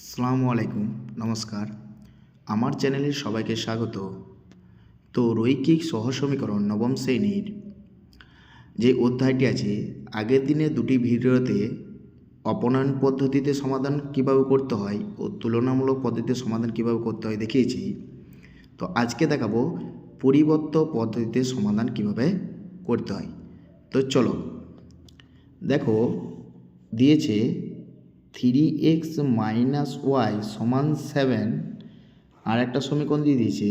আসসালামু আলাইকুম, নমস্কার। আমার চ্যানেলে সবাইকে স্বাগত। তো রৈখিক সহসমীকরণ নবম শ্রেণির যে অধ্যায়টি আছে, আগের দিনে দুটি ভিডিওতে অপনয়ন পদ্ধতিতে সমাধান কীভাবে করতে হয় ও তুলনামূলক পদ্ধতিতে সমাধান কীভাবে করতে হয় দেখিয়েছি। তো আজকে দেখাবো পরিবর্ত পদ্ধতিতে সমাধান কীভাবে করতে হয়। তো চলো, দেখো, দিয়েছে থ্রি এক্স মাইনাস ওয়াই সমান সেভেন আর একটা সমীকরণ দিয়ে দিয়েছে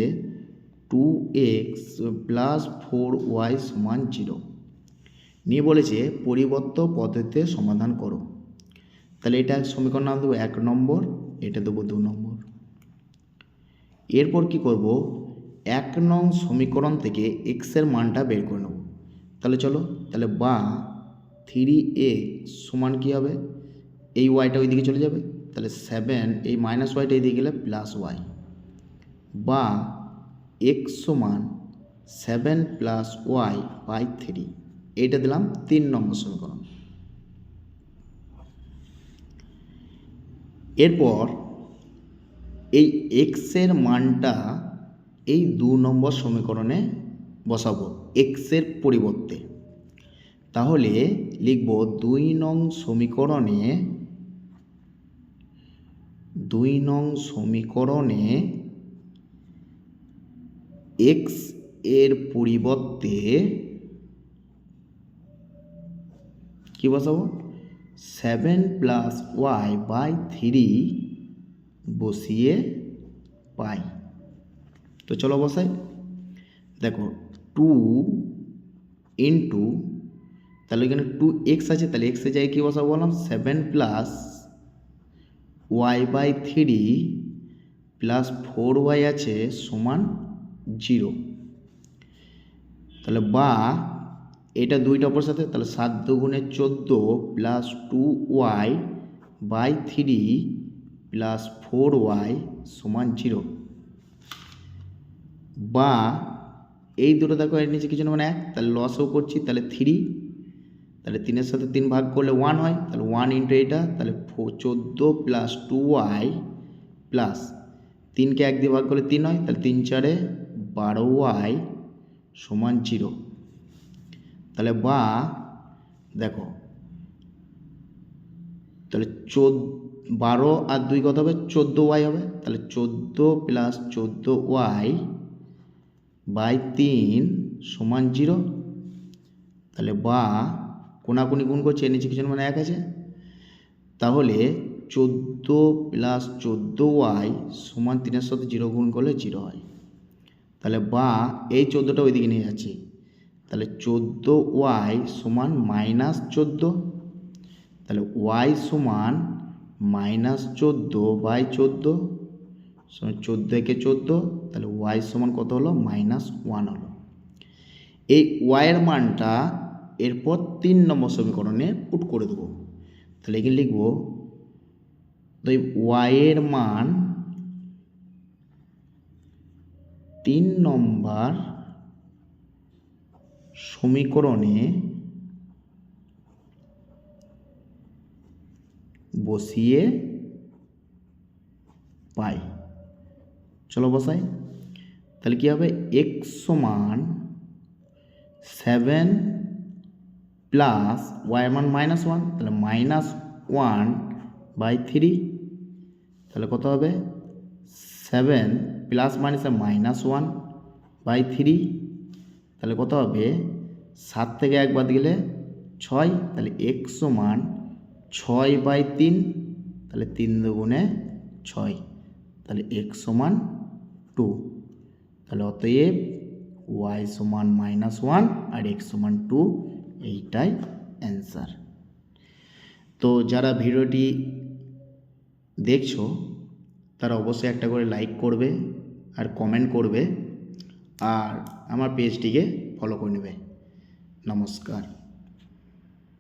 two x plus four y সমান জিরো নিয়ে বলেছে পরিবর্ত পদ্ধতিতে সমাধান করো। তাহলে এটা সমীকরণ নাম দেবো এক নম্বর, এটা দেবো দু নম্বর। এরপর কি করব? এক নং সমীকরণ থেকে এক্সের মানটা বের করে নেব। তাহলে চলো, তাহলে বা থ্রি এক্স সমান কী হবে? এই ওয়াইটা ওইদিকে চলে যাবে, তাহলে সেভেন এই মাইনাস ওয়াইটা এদিকে গেলে প্লাস ওয়াই বা এক্স সমান seven plus y by three এইটা দিলাম তিন নম্বর সমীকরণ। এরপর এই এক্সের মানটা এই দু নম্বর সমীকরণে বসাবো এক্সের পরিবর্তে। তাহলে লিখব দুই নং সমীকরণে দুই নং সমীকরণে এক্সের পরিবর্তে কি বসাবো? Seven plus y by three বসিয়ে পাই। তো চলো বসাই। দেখো টু ইন্টু তাহলে এখানে টু এক্স আছে, তাহলে এক্সের জায়গায় কী বসাবো বললাম? Seven plus y by three plus four y আছে সমান জিরো তাহলে বা, এটা দুইটা অপর সাথে, তাহলে সাত দুগুণে চোদ্দ plus two y by three plus four y সমান জিরো বা, এই দুটো দেখো এর নিচে কিছু না মানে এক? তাহলে লসও করছি, তাহলে থ্রি তাহলে তিনের সাথে তিন ভাগ করলে ওয়ান হয়, তাহলে ওয়ান ইন্টু এটা, তাহলে চোদ্দ প্লাস টু ওয়াই প্লাস তিনকে এক দিয়ে ভাগ করলে তিন হয়, তাহলে তিন চারে বারো ওয়াই সমান জিরো তাহলে বা, দেখো, তাহলে চোদ্দ বারো আর দুই কত হবে? চোদ্দ ওয়াই হবে, তাহলে চোদ্দ প্লাস চোদ্দ ওয়াই বাই তিন সমান জিরো তাহলে বা কোনাকুনি গুণ করছে এর নিচে কিছু মানে এক আছে। তাহলে চোদ্দ প্লাস চোদ্দ ওয়াই সমান তিনের সাথে জিরো গুণ করলে জিরো হয়। তাহলে বা এই চোদ্দোটা ওইদিকে নিয়ে যাচ্ছি। তাহলে চোদ্দ ওয়াই সমান মাইনাস চোদ্দ। তাহলে ওয়াই সমান মাইনাস চোদ্দ বাই চোদ্দ সমান চোদ্দ একে চোদ্দ। তাহলে ওয়াই সমান কত হলো? মাইনাস ওয়ান হলো। এই ওয়াইয়ের মানটা এরপর তিন নম্বর সমীকরণে পুট করে দেবো। তাহলে এখানে লিখব তো ওয়াইয়ের মান তিন নম্বর সমীকরণে বসিয়ে পাই। চলো বসাই। তাহলে কী হবে? এক্স সমান সেভেন প্লাস ওয়াই মান মাইনাস ওয়ান তাহলে মাইনাস ওয়ান বাই থ্রি তাহলে কত হবে? সেভেন প্লাস মাইনাসে মাইনাস ওয়ান বাই থ্রি তাহলে কত হবে? সাত থেকে এক বাদ গেলে ছয়, তাহলে এক্স সমান ছয় বাই তিন, তাহলে তিন দুগুণে ছয়, তাহলে এক্স সমান টু তাহলে অতএব ওয়াই সমান মাইনাস ওয়ান আর এক্স সমান টু এইটাই অ্যান্সার তো যারা ভিডিওটি দেখছ, তারা অবশ্যই একটা করে লাইক করবে আর কমেন্ট করবে আর আমার পেজটিকে ফলো করে নেবে। নমস্কার।